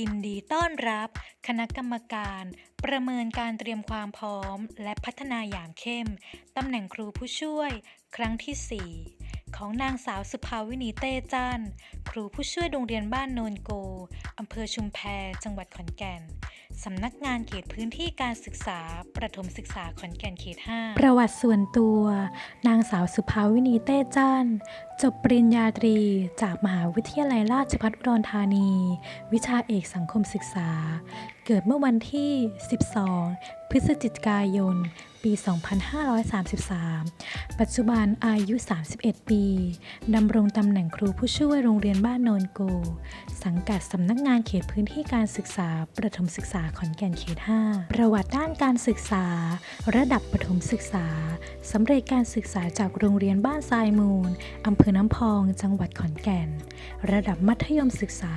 ยินดีต้อนรับ คณะกรรมการ ประเมินการเตรียมความพร้อม และพัฒนาอย่างเข้ม ตำแหน่งครูผู้ช่วย ครั้งที่ 4 ของนางสาวสุภาวินีเต้จันครูผู้ช่วยโรงเรียนบ้านโนนโก อำเภอชุมแพจังหวัดขอนแก่นสำนักงานเขตพื้นที่การศึกษา ประถมศึกษาขอนแก่นเขต 5 ประวัติส่วนตัว นางสาวสุภาวินีเต้จันจบปริญญาตรี จากมหาวิทยาลัยราชภัฏอุดรธานี วิชาเอกสังคมศึกษา เกิดเมื่อวันที่ 12 พฤศจิกายน ปี 2533 ปัจจุบันอายุ 31 ปี ดำรงตำแหน่งครูผู้ช่วยโรงเรียนบ้านโนนโก สังกัดสำนักงานเขตพื้นที่การศึกษา ประถมศึกษาขอนแก่นเขต 5 ประวัติด้านการศึกษา ระดับประถมศึกษาสำเร็จการศึกษาจากโรงเรียนบ้านทรายมูลอำเภอน้ำพอง จังหวัดขอนแก่น ระดับมัธยมศึกษา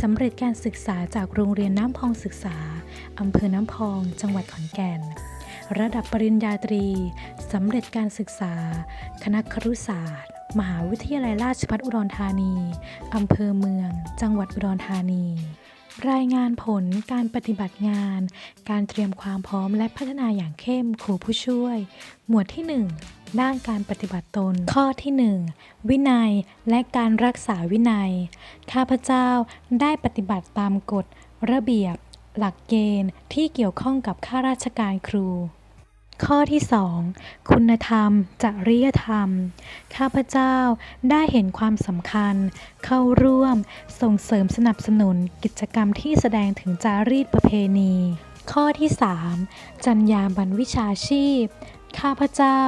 สำเร็จการศึกษาจากโรงเรียนน้ำพองศึกษาอำเภอน้ำพอง จังหวัดขอนแก่น ระดับปริญญาตรีสำเร็จการศึกษา คณะครุศาสตร์ มหาวิทยาลัยราชภัฏอุดรธานีอำเภอเมือง จังหวัดอุดรธานี รายงานผลการปฏิบัติงาน การเตรียมความพร้อมและพัฒนาอย่างเข้มครูผู้ช่วย หมวดที่ 1 ด้านการปฏิบัติตน ข้อที่ 1 วินัยและการรักษาวินัย ข้าพเจ้าได้ปฏิบัติตามกฎ ระเบียบ หลักเกณฑ์ที่เกี่ยวข้องกับข้าราชการครู ข้อที่2คุณธรรม จริยธรรม ข้าพเจ้าได้เห็นความสำคัญ เข้าร่วมส่งเสริมสนับสนุนกิจกรรมที่แสดงถึงจารีตประเพณี ข้อที่ 3จรรยาบรรณวิชาชีพ ข้าพเจ้า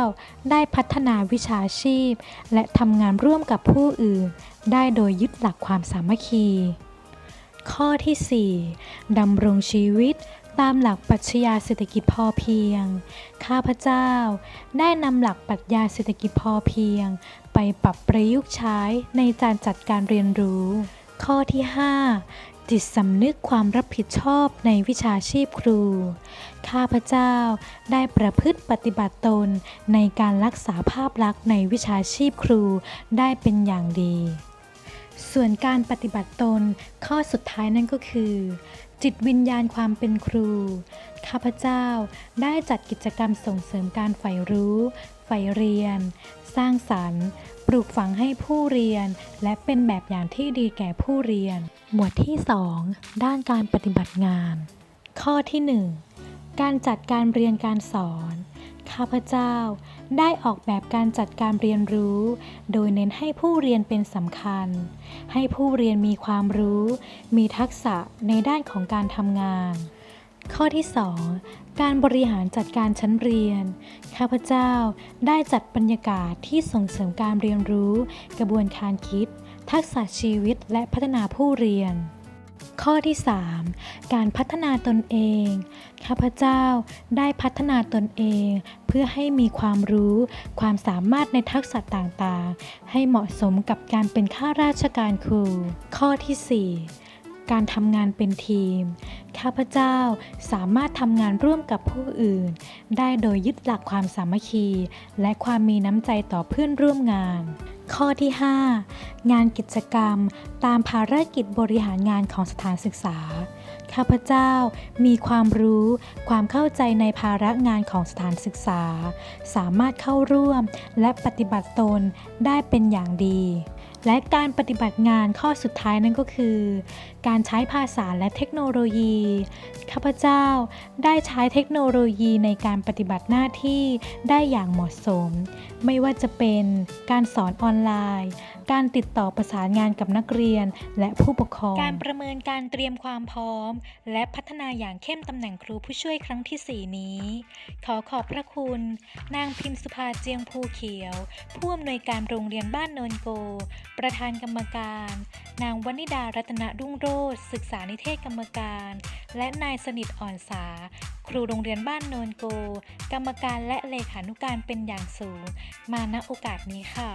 ได้พัฒนาวิชาชีพ และทำงานร่วมกับผู้อื่น ได้โดยยึดหลักความสามัคคี ข้อที่ 4 ดำรงชีวิต ตามหลักปรัชญาเศรษฐกิจพอเพียง ข้าพเจ้าได้นำหลักปรัชญาเศรษฐกิจพอเพียง ไปปรับประยุกต์ใช้ในการจัดการเรียนรู้ ข้อที่ 5 จิตสำนึกความรับผิดชอบในวิชาชีพครู ข้าพเจ้าได้ประพฤติปฏิบัติตนในการรักษาภาพลักษณ์ในวิชาชีพครูได้เป็นอย่างดี ส่วนการปฏิบัติตนข้อสุดท้ายนั่นก็คือ จิตวิญญาณความเป็นครู ข้าพเจ้าได้จัดกิจกรรมส่งเสริมการใฝ่รู้ใฝ่เรียน สร้างสรรค์ปลูกฝังให้ผู้เรียน และเป็นแบบอย่างที่ดีแก่ผู้เรียน หมวดที่ 2 ด้านการปฏิบัติงาน ข้อที่ 1 การจัดการเรียนการสอน ข้าพเจ้า ได้ออกแบบการจัดการเรียนรู้ โดยเน้นให้ผู้เรียนเป็นสำคัญ ให้ผู้เรียนมีความรู้ มีทักษะในด้านของการทำงาน ข้อที่ 2 การบริหารจัดการชั้นเรียน ข้าพเจ้าได้จัดบรรยากาศที่ส่งเสริมการเรียนรู้ กระบวนการคิด ทักษะชีวิตและพัฒนาผู้เรียนข้อที่ 3 การพัฒนาตนเอง ข้าพเจ้าได้พัฒนาตนเอง พื่อให้มีความรู้ ความสามารถในทักษะต่างๆ ให้เหมาะสมกับการเป็นข้าราชการครู ข้อที่ 4การทำงานเป็นทีม ข้าพเจ้าสามารถทำงานร่วมกับผู้อื่น ได้โดยยึดหลักความสามัคคี และความมีน้ำใจต่อเพื่อนร่วมงาน ข้อที่ 5 งานกิจกรรม ตามภารกิจบริหารงานของสถานศึกษา ข้าพเจ้ามีความรู้ ความเข้าใจในภาระงานของสถานศึกษา สามารถเข้าร่วมและปฏิบัติตนได้เป็นอย่างดี และการปฏิบัติงานข้อสุดท้ายนั่นก็คือ การใช้ภาษาและเทคโนโลยี ข้าพเจ้าได้ใช้เทคโนโลยีในการปฏิบัติหน้าที่ได้อย่างเหมาะสม ไม่ว่าจะเป็นการสอนออนไลน์ การติดต่อประสานงานกับนักเรียนและผู้ปกครอง การประเมินการเตรียมความพร้อม และพัฒนาอย่างเข้มตำแหน่งครูผู้ช่วยครั้งที่ 4 นี้ ขอขอบพระคุณ นางพิมสุภาเจียงภูเขียว ผู้อำนวยการโรงเรียนบ้านโนนโกประธานกรรมการ นางวนิดารัตนรุ่งโรธศึกษานิเทศกรรมการ และนายสนิทอ่อนสา ครูโรงเรียนบ้านโนนโก กรรมการและเลขานุการเป็นอย่างสูง มาณโอกาสนี้ค่ะ